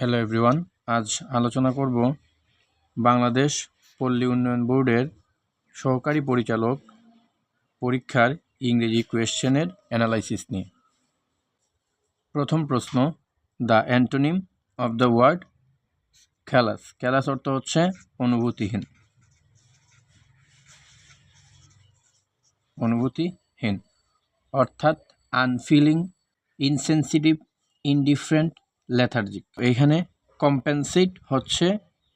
Hello everyone আজ আলোচনা করব বাংলাদেশ পল্লী উন্নয়ন বোর্ডের সহকারী পরিচালক পরীক্ষার ইংরেজি কোয়েশ্চেনের অ্যানালাইসিস নিয়ে। প্রথম প্রশ্ন, the antonym of the word callous callous অর্থ হচ্ছে অনুভূতিহীন। অনুভূতিহীন অর্থাৎ আনফিলিং ইনসেন্সিটিভ ইনডিফারেন্ট লেথার্জিক এইখানে কম্পেনসেট হচ্ছে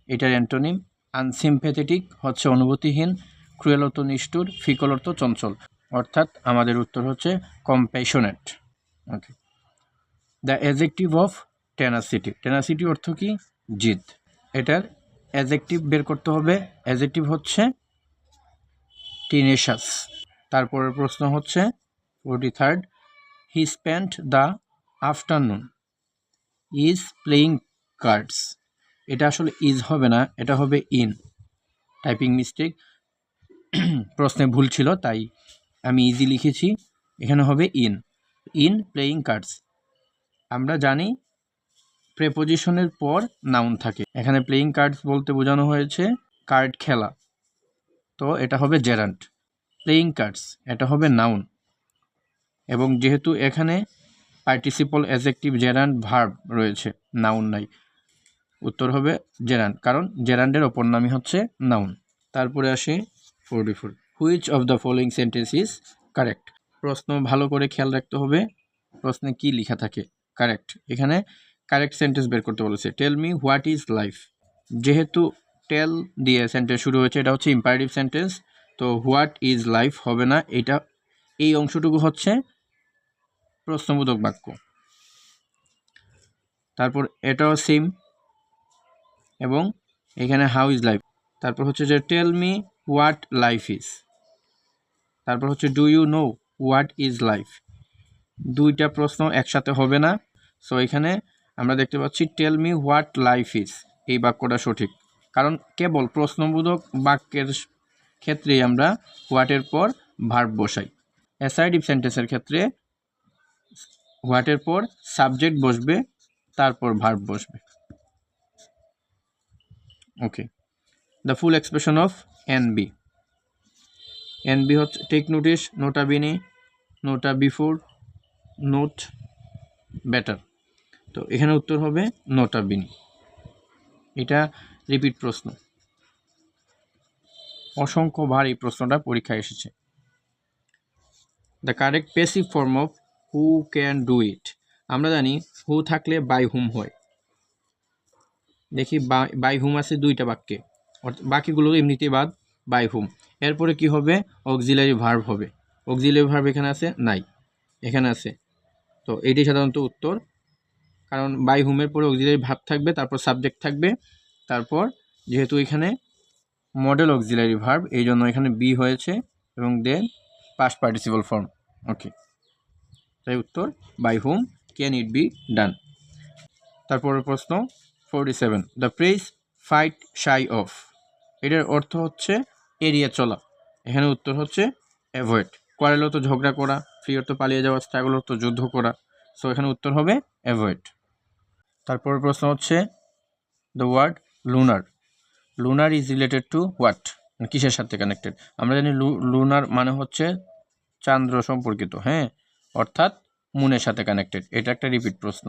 এটার অ্যান্টোনিম আনসিম্পেথেটিক হচ্ছে অনুভূতিহীন ক্রুয়েল অর্থ নিষ্ঠুর ফিকল অর্থ চঞ্চল অর্থাৎ আমাদের উত্তর হচ্ছে compassionate okay the adjective of tenacity tenacity অর্থ কি? জিদ। এটার অ্যাজেক্টিভ বের করতে হবে। অ্যাজেক্টিভ হচ্ছে টিনেশাস তারপরের প্রশ্ন হচ্ছে forty third he spent the afternoon is playing cards এটা আসলে ইজ হবে না, এটা হবে ইন টাইপিং মিস্টেক প্রশ্নে ভুল ছিল, তাই আমি ইজি লিখেছি। এখানে হবে ইন ইন প্লেয়িং কার্ডস আমরা জানি প্রেপোজিশনের পর নাউন থাকে। এখানে প্লেয়িং কার্ডস বলতে বোঝানো হয়েছে কার্ড খেলা। তো এটা হবে জেরান্ট প্লেয়িং কার্ডস এটা হবে নাউন এবং যেহেতু এখানে পার্টিসিপল অ্যাজেক্টিভ জেরান্ড ভার্ব রয়েছে নাউন নাই। উত্তর হবে জেরান্ড কারণ জেরান্ডের অপর নামই হচ্ছে নাউন তারপরে আসি forty four which of the following sentence is correct প্রশ্ন ভালো করে খেয়াল রাখতে হবে, প্রশ্নে কি লেখা থাকে? কারেক্ট এখানে কারেক্ট সেন্টেন্স বের করতে বলেছে। Tell me what is life যেহেতু টেল দিয়ে সেন্টেন্স শুরু হয়েছে, এটা হচ্ছে ইম্পারেটিভ সেন্টেন্স তো হোয়াট ইজ লাইফ হবে না, এটা, এই অংশটুকু হচ্ছে প্রশ্নবোধক বাক্য। তারপর এটাও সেম এবং এখানে হাউ ইজ লাইফ তারপর হচ্ছে যে tell me what life is তারপর হচ্ছে do you know what is life দুইটা প্রশ্ন একসাথে হবে না। সো এখানে আমরা দেখতে পাচ্ছি tell me what life is এই বাক্যটা সঠিক। কারণ কেবল প্রশ্নবোধক বাক্যের ক্ষেত্রেই আমরা হোয়াটের পর ভার্ব বসাই। অ্যাসাইডিভ সেন্টেন্সের ক্ষেত্রে হোয়াটের পর সাবজেক্ট বসবে, তারপর ভার্ব বসবে। Okay, the full expression of N B N B হচ্ছে, টেক নোটিস নোটা বিনি, নোটা বিফোর, নোট বেটার তো এখানে উত্তর হবে নোটা বিনি। এটা রিপিট প্রশ্ন। অসংখ্যবার এই প্রশ্নটা পরীক্ষায় এসেছে। The correct passive form of who can do it আমরা জানি হু থাকলে বাই হুম হয়। দেখি বাই হুম আছে দুইটা বাক্যে। বাকিগুলো এমনিতে বাদ বাই হুম এরপরে কি হবে? অক্সিলারি ভার্ব হবে। অক্সিলারি ভার্ব এখানে আছে? নাই। এখানে আছে। তো এটি সাধারণত উত্তর। কারণ বাই হুমের পরে অক্সিলারি ভার্ব থাকবে, তারপর সাবজেক্ট থাকবে, তারপর যেহেতু এখানে মডেল অক্সিলারি ভার্ব এই জন্য এখানে বি হয়েছে এবং then past participle form okay তাই উত্তর by whom can it be done তারপরের প্রশ্ন forty seven the phrase fight shy of এটার অর্থ হচ্ছে এরিয়া চলা। এখানে উত্তর হচ্ছে অ্যাভয়েড কোয়ারেল তো ঝগড়া করা ফ্রি অর্থ পালিয়ে যাওয়া স্ট্রাগল অর্থ যুদ্ধ করা। সো এখানে উত্তর হবে অ্যাভয়েড তারপরের প্রশ্ন হচ্ছে the word lunar lunar is related to what কিসের সাথে কানেক্টেড আমরা জানি লুনার মানে হচ্ছে চান্দ্র সম্পর্কিত হ্যাঁ? অর্থাৎ মুনের সাথে কানেক্টেড এটা একটা রিপিট প্রশ্ন।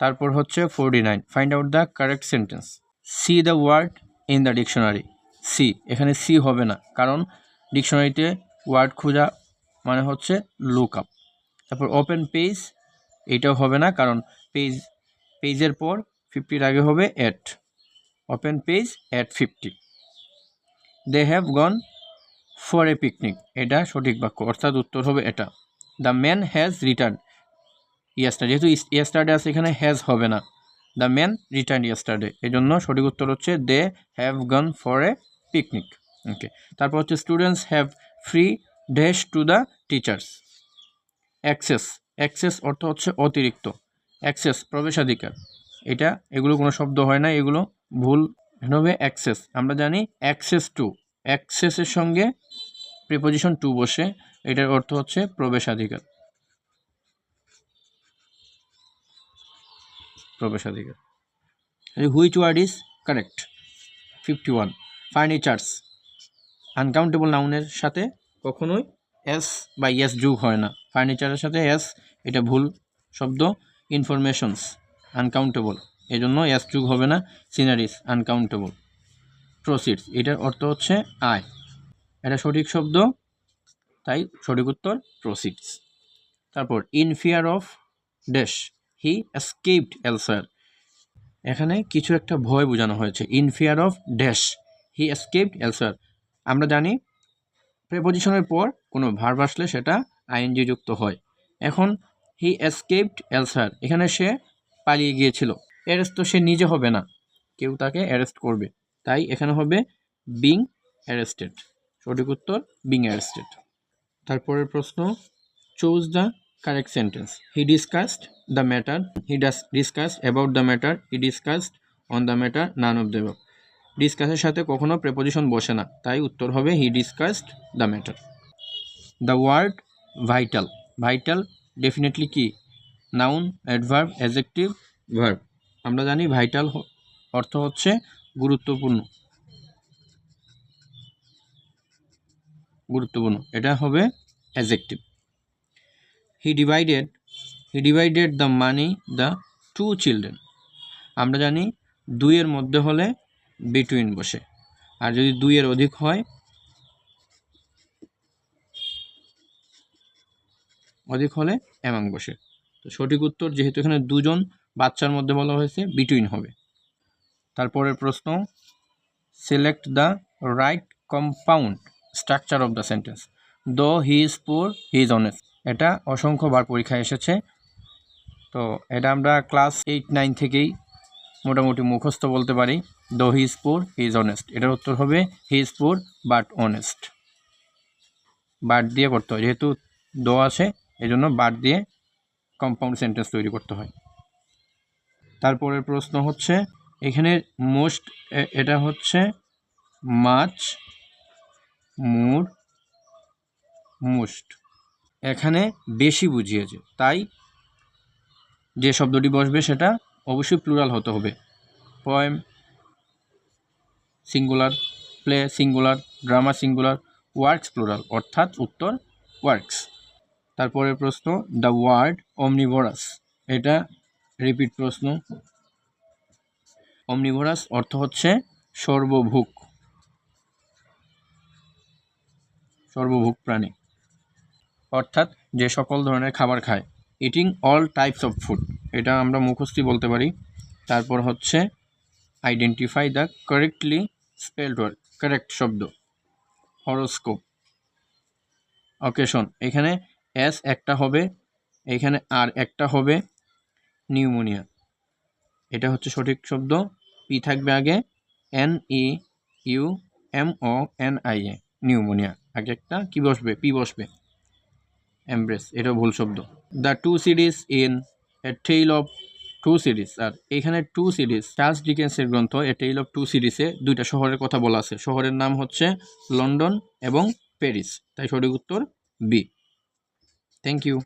তারপর হচ্ছে forty nine find out the correct sentence C the word in the dictionary C এখানে সি হবে না। কারণ ডিকশনারিতে ওয়ার্ড খোঁজা মানে হচ্ছে লুক আপ তারপর ওপেন পেজ এইটাও হবে না কারণ পেজ পেজের পর ফিফটির আগে হবে at open page at fifty they have gone for a picnic এটা সঠিক বাক্য, অর্থাৎ উত্তর হবে এটা। The man has return yesterday যেহেতু ইয়াস্টারডে আছে, এখানে হ্যাজ হবে না। দ্য ম্যান রিটার্ন ইয়াস্টারডে এই জন্য সঠিক উত্তর হচ্ছে they have gone for a picnic okay তারপর হচ্ছে students have free dash to the teachers access access অর্থ হচ্ছে অতিরিক্ত। অ্যাক্সেস প্রবেশাধিকার। এটা, এগুলো কোনো শব্দ হয় না, এগুলো ভুল। হবে অ্যাক্সেস আমরা জানি অ্যাক্সেস টু অ্যাক্সেসের সঙ্গে প্রিপোজিশন টু বসে, এটার অর্থ হচ্ছে প্রবেশাধিকার। প্রবেশাধিকার। Which word is correct fifty one furnitures uncountable নাউনের সাথে কখনোই এস বা ইয়েস যোগ হয় না। ফার্নিচারের সাথে এস এটা ভুল শব্দ। ইনফরমেশনস আনকাউন্টেবল এই জন্য এস যোগ হবে না। সিনারিস আনকাউন্টেবল প্রসিডস এটার অর্থ হচ্ছে আয়। এটা সঠিক শব্দ। তাই সঠিক উত্তর প্রসিডস তারপর in fear of dash he escaped এলসার এখানে কিছু একটা ভয় বোঝানো হয়েছে। In fear of dash he escaped এলসার আমরা জানি প্রেপোজিশনের পর কোনো ভার্ব আসলে সেটা আইএনজি যুক্ত হয়। এখন হি এসকেপড এলসার এখানে সে পালিয়ে গিয়েছিল। অ্যারেস্ট তো সে নিজে হবে না। কেউ তাকে অ্যারেস্ট করবে। তাই এখানে হবে বিং অ্যারেস্টেড সঠিক উত্তর বিং অ্যারেস্টেড তারপরের প্রশ্ন choose the correct sentence he discussed the matter he does discussed about the matter he discussed on the matter none of the ডিসকাসের সাথে কখনো প্রেপোজিশন বসে না, তাই উত্তর হবে he discussed the matter the word vital vital definitely কি? Noun adverb adjective verb আমরা জানি ভাইটাল অর্থ হচ্ছে গুরুত্বপূর্ণ। গুরুত্বপূর্ণ। এটা হবে adjective he divided he divided the money the two children আমরা জানি দুইয়ের মধ্যে হলে বিটুইন বসে। আর যদি দুইয়ের অধিক হয়, অধিক হলে অ্যামাং বসে। তো সঠিক উত্তর যেহেতু এখানে দুজন বাচ্চার মধ্যে বলা হয়েছে বিটুইন হবে। তারপরের প্রশ্ন select the right compound structure of the sentence though he is পুর হি ইজ অনেস্ট এটা অসংখ্যবার পরীক্ষায় এসেছে। তো এটা আমরা ক্লাস এইট নাইন থেকেই মোটামুটি মুখস্থ বলতে পারি। দো হি ইজ পুর হি ইজ অনেস্ট এটার উত্তর হবে he is poor but honest but দিয়ে করতে হয়। যেহেতু দো আছে এই জন্য বাট দিয়ে কম্পাউন্ড সেন্টেন্স তৈরি করতে হয়। তারপরের প্রশ্ন হচ্ছে, এখানে মোস্ট এটা হচ্ছে মাছ মুর মোস্ট এখানে বেশি বুঝিয়েছে, তাই যে শব্দটি বসবে সেটা অবশ্যই প্লুরাল হতে হবে। Poem singular play singular drama singular works plural অর্থাৎ উত্তর ওয়ার্কস তারপরে প্রশ্ন দ্য ওয়ার্ড অমনিভরাস এটা রিপিট প্রশ্ন। অমনিভরাস অর্থ হচ্ছে সর্বভুক সর্বভুক প্রাণী। অর্থাৎ যে সকল ধরনের খাবার খায়। Eating all types of food এটা আমরা মুখস্থি বলতে পারি। তারপর হচ্ছে identify the correctly spelled word correct শব্দ। হরোস্কোপ অকেশন এখানে এস একটা হবে, এখানে আর একটা হবে নিউমোনিয়া এটা হচ্ছে সঠিক শব্দ। পি থাকবে আগে N E U M O N I A pneumonia আগে একটা, কি বসবে? পি বসবে। এমব্রেস এটাও ভুল শব্দ। The two cities in a tale of two cities আর এখানে টু সিরিজ চার্লস ডিকেন্সের গ্রন্থ এ টেইল অফ টু সিরিজে দুইটা শহরের কথা বলা আছে। শহরের নাম হচ্ছে লন্ডন এবং প্যারিস। তাই সঠিক উত্তর বি থ্যাংক ইউ